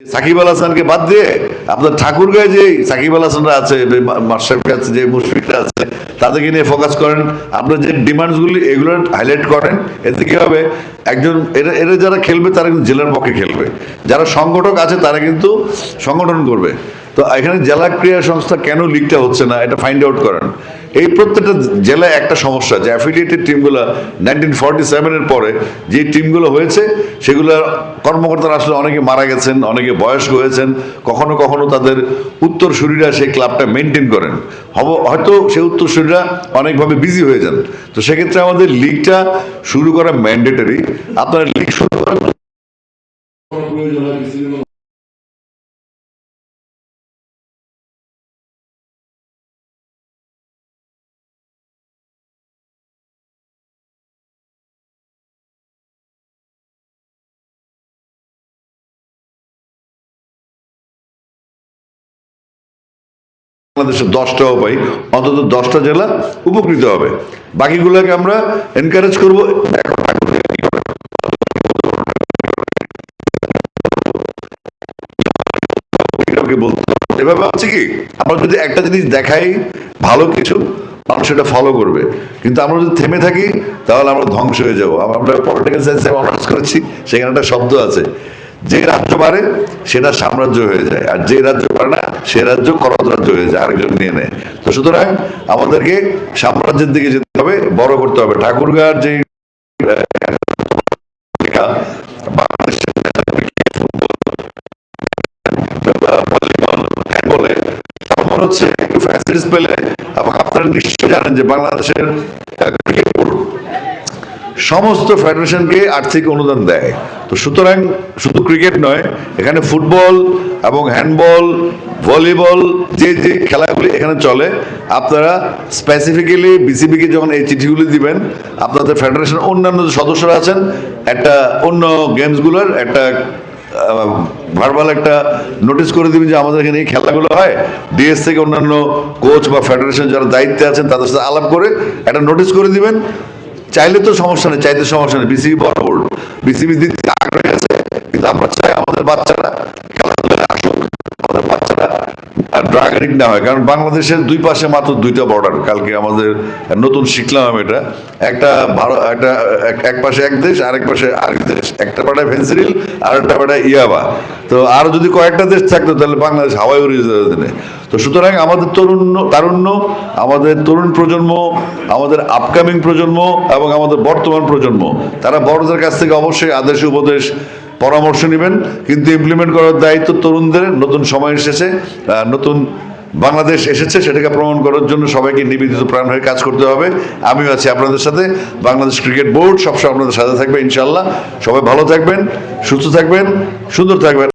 সাকিব আল হাসানকে বাদ দিয়ে আপনার ঠাকুরগাঁয় যে সাকিব আল হাসানরা আছে মার্শাফিক কাছে যে মুশফিকরা আছে, তাদেরকে নিয়ে ফোকাস করেন। আপনার যে ডিমান্ডসগুলি এগুলো হাইলাইট করেন, এতে কী হবে? একজন, এরা এরা যারা খেলবে, তারা কিন্তু জেলার পক্ষে খেলবে। যারা সংগঠক আছে, তারা কিন্তু সংগঠন করবে। তো এখানে জেলা ক্রীড়া সংস্থা কেন লিগটা হচ্ছে না, এটা ফাইন্ড আউট করেন। এই প্রত্যেকটা জেলায় একটা সমস্যা যে অ্যাফিলিয়েটেড টিমগুলো নাইনটিন ফর্টি সেভেনের পরে যে টিমগুলো হয়েছে, সেগুলো কর্মকর্তারা আসলে অনেকে মারা গেছেন, অনেকে বয়স্ক হয়েছেন, কখনো কখনো তাদের উত্তরসূরিরা সেই ক্লাবটা মেনটেন করেন। হব হয়তো সেই উত্তরসূরিরা অনেকভাবে বিজি হয়ে যান। তো সেক্ষেত্রে আমাদের লিগটা শুরু করা ম্যান্ডেটরি আপনারা লিগ শুরু করেন। বাংলাদেশে দশটাও পাই, অন্তত দশটা জেলা উপকৃত হবে। বাকিগুলোকে আমরা এনকারেজ করব। আমরা দেখাই ভালো কিছু সেটা ফলো করবে। কিন্তু আমরা যদি থেমে থাকি, তাহলে আমরা ধ্বংস হয়ে যাব। আমরা সেখানে একটা শব্দ আছে। যে রাজ্য পারে সেটা সাম্রাজ্য হয়ে যায় আর যে রাজ্য পারে না সে রাজ্য করদ রাজ্য হয়ে যায় আরেকজন নিয়ে নেয় তো সুতরাং আমাদেরকে সাম্রাজ্যের দিকে যেতে হবে বড় করতে হবে ঠাকুরগার যে মনে হচ্ছে আপনারা নিশ্চয় জানেন যে বাংলাদেশের সমস্ত ফেডারেশনকে আর্থিক অনুদান দেয়। তো সুতরাং শুধু ক্রিকেট নয়, এখানে ফুটবল এবং হ্যান্ডবল, ভলিবল, যে যে খেলাগুলি এখানে চলে, আপনারা স্পেসিফিক্যালি বিসিবিকে যখন এই চিঠিগুলি দিবেন, আপনাদের ফেডারেশন অন্যান্য যে সদস্যরা আছেন, একটা অন্য গেমসগুলোর একটা ভার্বাল একটা নোটিশ করে দিবেন যে আমাদের এখানে এই খেলাগুলো হয়। ডিএস থেকে অন্যান্য কোচ বা ফেডারেশন যারা দায়িত্বে আছেন, তাদের সাথে আলাপ করে একটা নোটিশ করে দিবেন। চাইলে তো সমস্যা নেই, চাইতে সমস্যা নেই। বিসিবি বড় বোর্ড বিসিবি দিতে আগ্রহী আছে, কিন্তু আমরা এডিক্ট না হয়, কারণ বাংলাদেশের দুই পাশে মাত্র দুইটা বর্ডার কালকে আমাদের নতুন শিখলাম আমি এটা। একটা ভারত, একটা, এক- পাশে এক দেশ, আরেক পাশে আরেক দেশ। একটা পাড়ায় ভেন্সিরিল আর একটা পাড়ায় ইয়াবা। তো আর যদি কয়েকটা দেশ থাকতো, তাহলে বাংলাদেশ হাওয়াই উড়িয়ে দিনে। তো সুতরাং আমাদের তরুণ, তারুণ্য, আমাদের তরুণ প্রজন্ম, আমাদের আপকামিং প্রজন্ম এবং আমাদের বর্তমান প্রজন্ম, তারা বড়দের কাছ থেকে অবশ্যই আদেশ উপদেশ পরামর্শ নেবেন, কিন্তু ইমপ্লিমেন্ট করার দায়িত্ব তরুণদের, নতুন সময় এসেছে নতুন বাংলাদেশ এসেছে, সেটাকে প্রমাণ করার জন্য সবাইকে নিবেদিত প্রাণ হয়ে কাজ করতে হবে। আমিও আছি আপনাদের সাথে, বাংলাদেশ ক্রিকেট বোর্ড সবসময় আপনাদের সাথে থাকবে ইনশাল্লাহ সবাই ভালো থাকবেন, সুস্থ থাকবেন, সুন্দর থাকবেন।